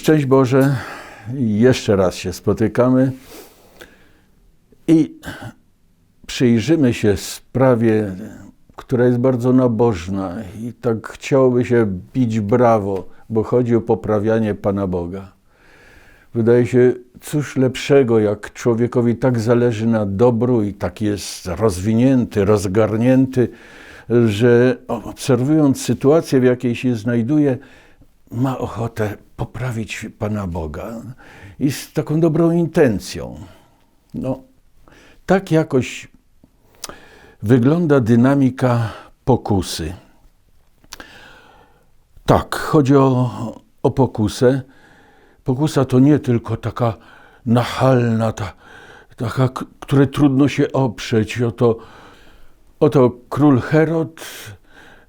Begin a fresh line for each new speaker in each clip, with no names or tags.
Szczęść Boże, jeszcze raz się spotykamy i przyjrzymy się sprawie, która jest bardzo nabożna i tak chciałoby się bić brawo, bo chodzi o poprawianie Pana Boga. Wydaje się, cóż lepszego, jak człowiekowi tak zależy na dobru i tak jest rozwinięty, rozgarnięty, że obserwując sytuację, w jakiej się znajduje, ma ochotę poprawić Pana Boga i z taką dobrą intencją. No, tak jakoś wygląda dynamika pokusy. Tak, chodzi o, o pokusę. Pokusa to nie tylko taka nachalna, ta, taka, której trudno się oprzeć. Oto, oto król Herod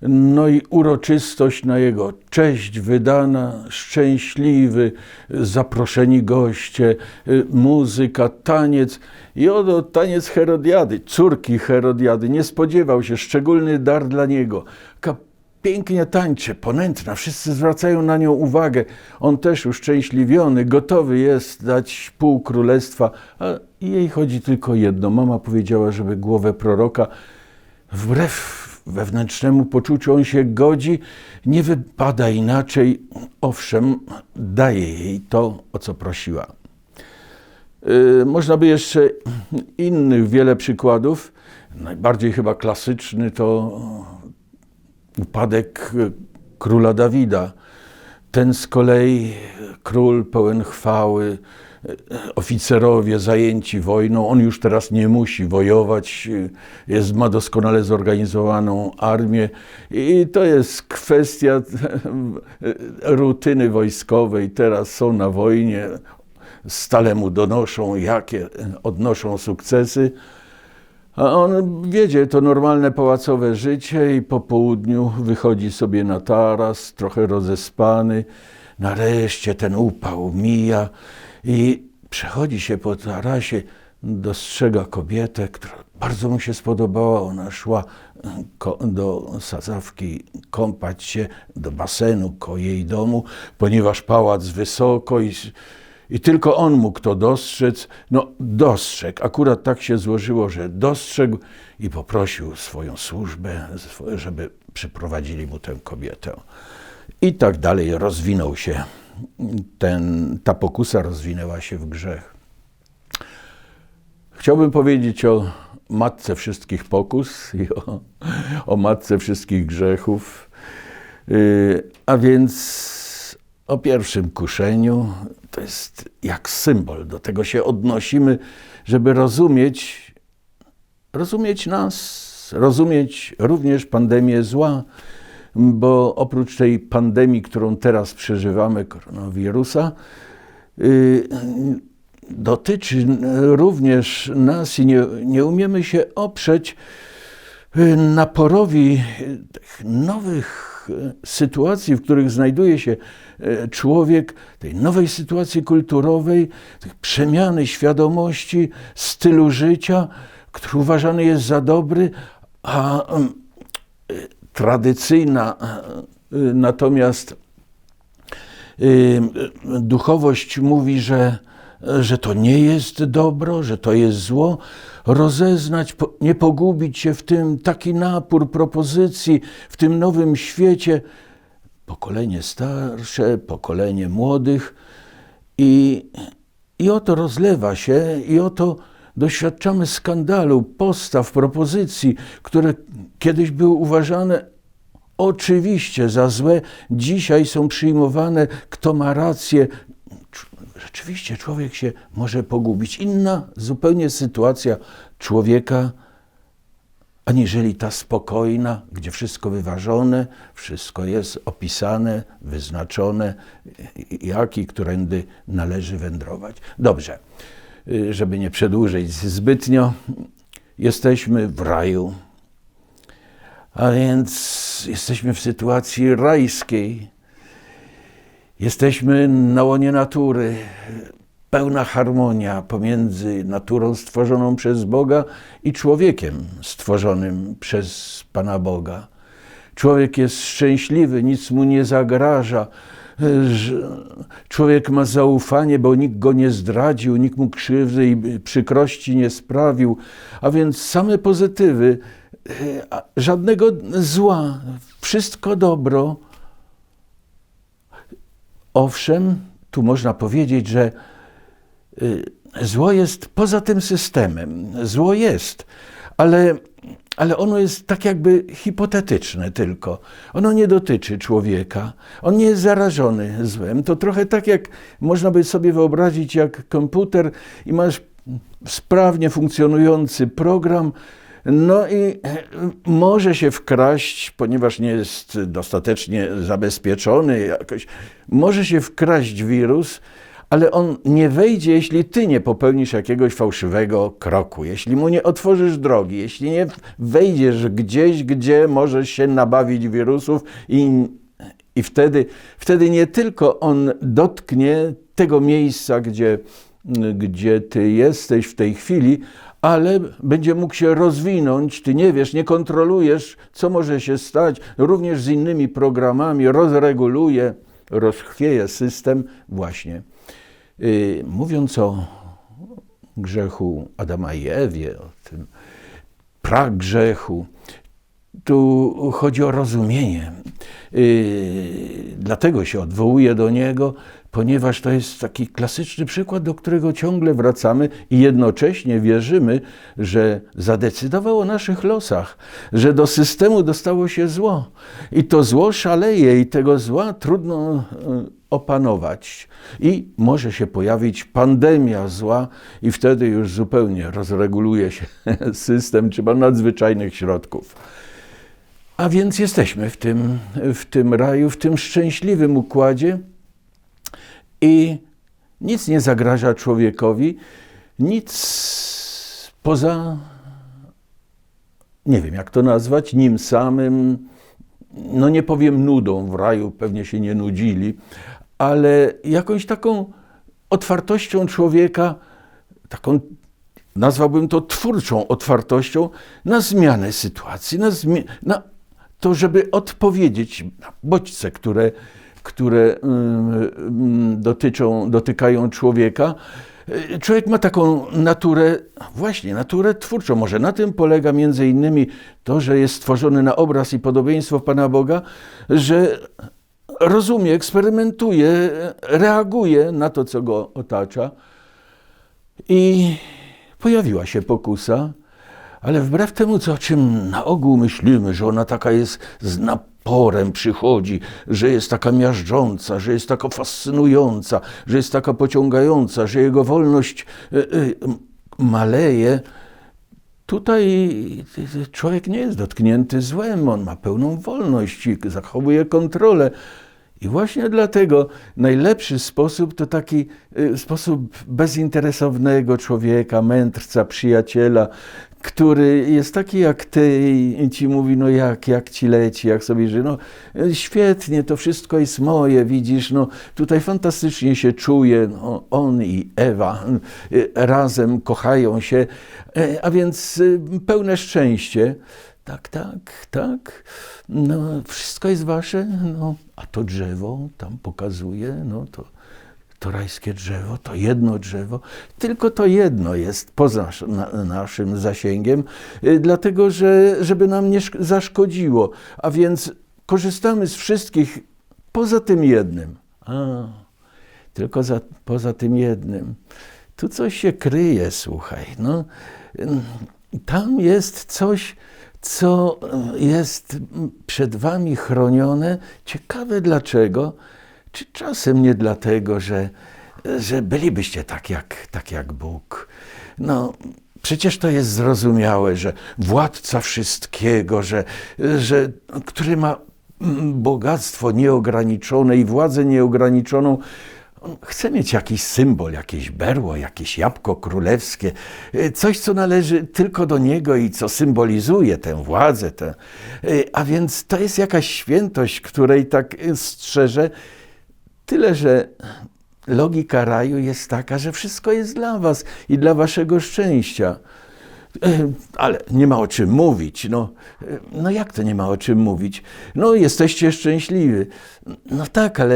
no i uroczystość na jego cześć wydana, szczęśliwy, zaproszeni goście, y, muzyka, taniec. I oto taniec Herodiady, córki Herodiady. Nie spodziewał się, szczególny dar dla niego. Pięknie tańczy, ponętna, wszyscy zwracają na nią uwagę. On też uszczęśliwiony, gotowy jest dać pół królestwa, a jej chodzi tylko jedno. Mama powiedziała, żeby głowę proroka wbrew wewnętrznemu poczuciu on się godzi, nie wypada inaczej. Owszem, daje jej to, o co prosiła. Yy, można by jeszcze innych wiele przykładów. Najbardziej chyba klasyczny to upadek króla Dawida. Ten z kolei król pełen chwały, oficerowie zajęci wojną. On już teraz nie musi wojować, jest, ma doskonale zorganizowaną armię i to jest kwestia rutyny wojskowej. Teraz są na wojnie, stale mu donoszą, jakie odnoszą sukcesy. A on wiedzie to normalne pałacowe życie i po południu wychodzi sobie na taras, trochę rozespany. Nareszcie ten upał mija i przechodzi się po tarasie, dostrzega kobietę, która bardzo mu się spodobała. Ona szła do sadzawki kąpać się, do basenu koło jej domu, ponieważ pałac wysoko i, i tylko on mógł to dostrzec. No, dostrzegł. Akurat tak się złożyło, że dostrzegł i poprosił swoją służbę, żeby przyprowadzili mu tę kobietę. I tak dalej rozwinął się ten, ta pokusa rozwinęła się w grzech. Chciałbym powiedzieć o matce wszystkich pokus i o, o matce wszystkich grzechów, yy, a więc o pierwszym kuszeniu. To jest jak symbol, do tego się odnosimy, żeby rozumieć, rozumieć nas, rozumieć również pandemię zła, bo oprócz tej pandemii, którą teraz przeżywamy, koronawirusa, y, dotyczy również nas i nie, nie umiemy się oprzeć y, naporowi tych nowych sytuacji, w których znajduje się y, człowiek, tej nowej sytuacji kulturowej, tych przemiany świadomości, stylu życia, który uważany jest za dobry, a tradycyjna, e, natomiast e, duchowość mówi, że, że to nie jest dobro, że to jest zło. Rozeznać, nie pogubić się w tym, taki napór propozycji, w tym nowym świecie. Pokolenie starsze, pokolenie młodych i, i oto rozlewa się, i oto doświadczamy skandalu, postaw, propozycji, które kiedyś były uważane oczywiście za złe, dzisiaj są przyjmowane, kto ma rację. Rzeczywiście człowiek się może pogubić. Inna zupełnie sytuacja człowieka, aniżeli ta spokojna, gdzie wszystko wyważone, wszystko jest opisane, wyznaczone, jak i którędy należy wędrować. Dobrze. Y, żeby nie przedłużyć zbytnio, jesteśmy w raju. A więc jesteśmy w sytuacji rajskiej. Jesteśmy na łonie natury. Pełna harmonia pomiędzy naturą stworzoną przez Boga i człowiekiem stworzonym przez Pana Boga. Człowiek jest szczęśliwy, nic mu nie zagraża, człowiek ma zaufanie, bo nikt go nie zdradził, nikt mu krzywdy i przykrości nie sprawił, a więc same pozytywy, żadnego zła, wszystko dobro. Owszem, tu można powiedzieć, że y, zło jest poza tym systemem. Zło jest, ale, ale ono jest tak jakby hipotetyczne tylko. Ono nie dotyczy człowieka. On nie jest zarażony złem. To trochę tak jak można by sobie wyobrazić, jak komputer i masz sprawnie funkcjonujący program, no i może się wkraść, ponieważ nie jest dostatecznie zabezpieczony, jakoś, może się wkraść wirus, ale on nie wejdzie, jeśli ty nie popełnisz jakiegoś fałszywego kroku, jeśli mu nie otworzysz drogi, jeśli nie wejdziesz gdzieś, gdzie możesz się nabawić wirusów i, i wtedy, wtedy nie tylko on dotknie tego miejsca, gdzie, gdzie ty jesteś w tej chwili, ale będzie mógł się rozwinąć. Ty nie wiesz, nie kontrolujesz, co może się stać, również z innymi programami, rozreguluje, rozchwieje system właśnie. Yy, mówiąc o grzechu Adama i Ewie, o tym pragrzechu, tu chodzi o rozumienie. Yy, dlatego się odwołuje do niego, ponieważ to jest taki klasyczny przykład, do którego ciągle wracamy i jednocześnie wierzymy, że zadecydował o naszych losach, że do systemu dostało się zło i to zło szaleje i tego zła trudno e, opanować. I może się pojawić pandemia zła, i wtedy już zupełnie rozreguluje się system, trzeba nadzwyczajnych środków. A więc jesteśmy w tym, w tym raju, w tym szczęśliwym układzie i nic nie zagraża człowiekowi, nic poza, nie wiem jak to nazwać, nim samym, no nie powiem nudą, w raju pewnie się nie nudzili, ale jakąś taką otwartością człowieka, taką nazwałbym to twórczą otwartością na zmianę sytuacji, na, zmi- na to, żeby odpowiedzieć na bodźce, które, które dotyczą, dotykają człowieka. Człowiek ma taką naturę, właśnie naturę twórczą. Może na tym polega między innymi to, że jest stworzony na obraz i podobieństwo Pana Boga, że rozumie, eksperymentuje, reaguje na to, co go otacza. I pojawiła się pokusa, ale wbrew temu, co o czym na ogół myślimy, że ona taka jest z naporem przychodzi, że jest taka miażdżąca, że jest taka fascynująca, że jest taka pociągająca, że jego wolność y, y, maleje, tutaj człowiek nie jest dotknięty złem, on ma pełną wolność i zachowuje kontrolę. I właśnie dlatego najlepszy sposób to taki sposób bezinteresownego człowieka, mędrca, przyjaciela, który jest taki jak ty i ci mówi, no jak, jak ci leci, jak sobie żyje, no świetnie, to wszystko jest moje, widzisz, no tutaj fantastycznie się czuje, no, on i Ewa y, razem kochają się, e, a więc pełne szczęście. Tak, tak, tak. No, wszystko jest wasze. No, a to drzewo tam pokazuje, no to, to rajskie drzewo, to jedno drzewo. Tylko to jedno jest poza na, naszym zasięgiem, y, dlatego że żeby nam nie zaszkodziło. A więc korzystamy z wszystkich poza tym jednym. A, tylko za, poza tym jednym. Tu coś się kryje, słuchaj. No, tam jest coś co jest przed Wami chronione. Ciekawe dlaczego. Czy czasem nie dlatego, że, że bylibyście tak jak, tak jak Bóg? No, Przecież to jest zrozumiałe, że władca wszystkiego, że, że, który ma bogactwo nieograniczone i władzę nieograniczoną, on chce mieć jakiś symbol, jakieś berło, jakieś jabłko królewskie, coś, co należy tylko do niego i co symbolizuje tę władzę. Tę. A więc to jest jakaś świętość, której tak strzeże. Tyle, że logika raju jest taka, że wszystko jest dla was i dla waszego szczęścia. E, Ale nie ma o czym mówić. No, no jak to nie ma o czym mówić? No jesteście szczęśliwi. No tak, ale,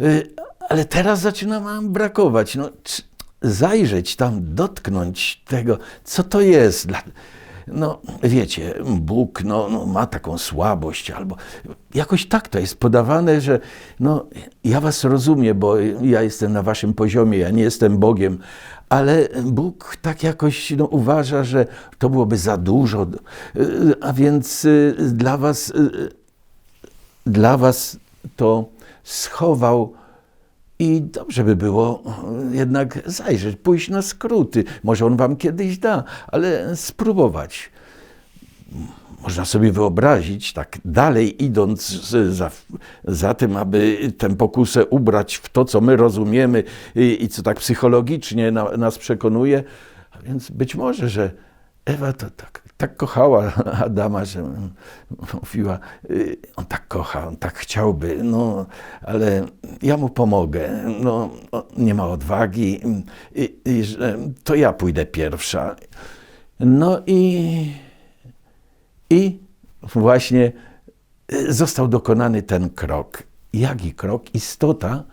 e, ale teraz zaczyna wam brakować. No, zajrzeć tam, dotknąć tego, co to jest. Dla... No, wiecie, Bóg no, no, ma taką słabość, albo jakoś tak to jest podawane, że no, ja was rozumiem, bo ja jestem na waszym poziomie, ja nie jestem Bogiem, ale Bóg tak jakoś no, uważa, że to byłoby za dużo, y, a więc y, dla was, y, dla was to schował i dobrze by było jednak zajrzeć, pójść na skróty. Może on wam kiedyś da, ale spróbować. Można sobie wyobrazić, tak dalej idąc za, za tym, aby tę pokusę ubrać w to, co my rozumiemy i, i co tak psychologicznie na, nas przekonuje. A więc być może, że Ewa to tak, tak kochała Adama, że mówiła, y, on tak kocha, on tak chciałby, no, ale ja mu pomogę. No, nie ma odwagi i, i że to ja pójdę pierwsza. No i, i właśnie y, został dokonany ten krok. Jaki krok? Istota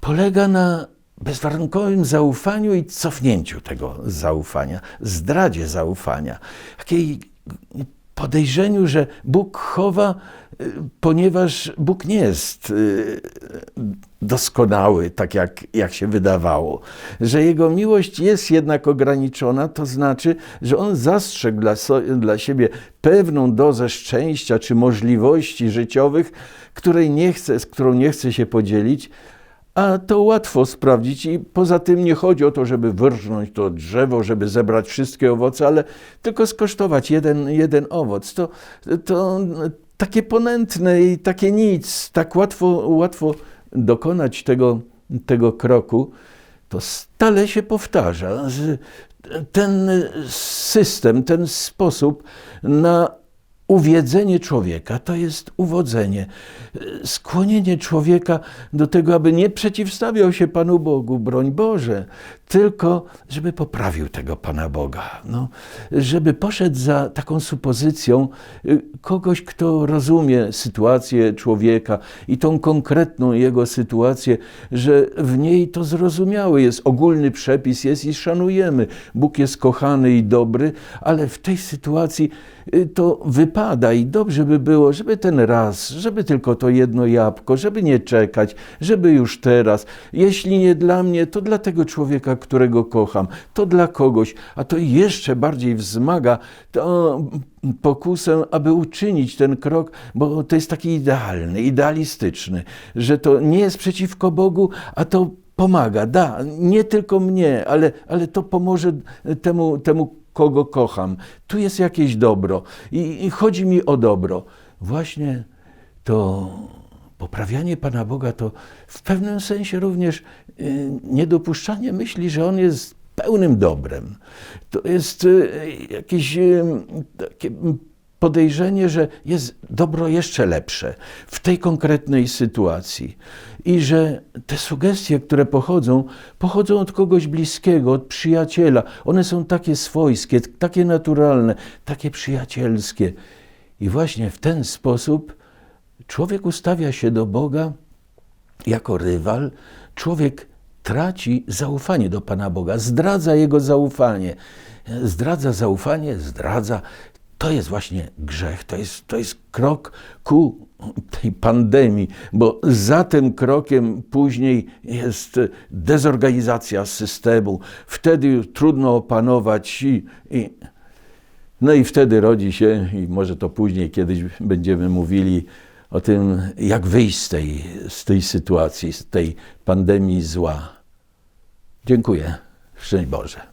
polega na bezwarunkowym zaufaniu i cofnięciu tego zaufania, zdradzie zaufania, takiej podejrzeniu, że Bóg chowa, y, ponieważ Bóg nie jest y, doskonały, tak jak, jak się wydawało, że Jego miłość jest jednak ograniczona, to znaczy, że On zastrzegł dla, so, dla siebie pewną dozę szczęścia czy możliwości życiowych, której nie chce, z którą nie chce się podzielić, a to łatwo sprawdzić i poza tym nie chodzi o to, żeby wyrżnąć to drzewo, żeby zebrać wszystkie owoce, ale tylko skosztować jeden, jeden owoc. To, to takie ponętne i takie nic, tak łatwo, łatwo dokonać tego, tego kroku, to stale się powtarza. Ten system, ten sposób na uwiedzenie człowieka to jest uwodzenie, skłonienie człowieka do tego, aby nie przeciwstawiał się Panu Bogu, broń Boże, tylko żeby poprawił tego Pana Boga. No, żeby poszedł za taką supozycją y, kogoś, kto rozumie sytuację człowieka i tą konkretną jego sytuację, że w niej to zrozumiały jest, ogólny przepis jest i szanujemy. Bóg jest kochany i dobry, ale w tej sytuacji to wypada i dobrze by było, żeby ten raz, żeby tylko to jedno jabłko, żeby nie czekać, żeby już teraz. Jeśli nie dla mnie, to dla tego człowieka, którego kocham, to dla kogoś, a to jeszcze bardziej wzmaga tę pokusę, aby uczynić ten krok, bo to jest taki idealny, idealistyczny, że to nie jest przeciwko Bogu, a to pomaga, da, nie tylko mnie, ale, ale to pomoże temu, temu, kogo kocham. Tu jest jakieś dobro i, i chodzi mi o dobro. Właśnie to poprawianie Pana Boga to w pewnym sensie również y, niedopuszczanie myśli, że On jest pełnym dobrem. To jest y, jakieś y, takie podejrzenie, że jest dobro jeszcze lepsze w tej konkretnej sytuacji i że te sugestie, które pochodzą, pochodzą od kogoś bliskiego, od przyjaciela. One są takie swojskie, takie naturalne, takie przyjacielskie. I właśnie w ten sposób człowiek ustawia się do Boga jako rywal, człowiek traci zaufanie do Pana Boga, zdradza jego zaufanie. Zdradza zaufanie, zdradza. To jest właśnie grzech, to jest, to jest krok ku tej pandemii, bo za tym krokiem później jest dezorganizacja systemu. Wtedy trudno opanować i, i no i wtedy rodzi się, i może to później kiedyś będziemy mówili o tym, jak wyjść z tej, z tej sytuacji, z tej pandemii zła. Dziękuję. Szczęść Boże.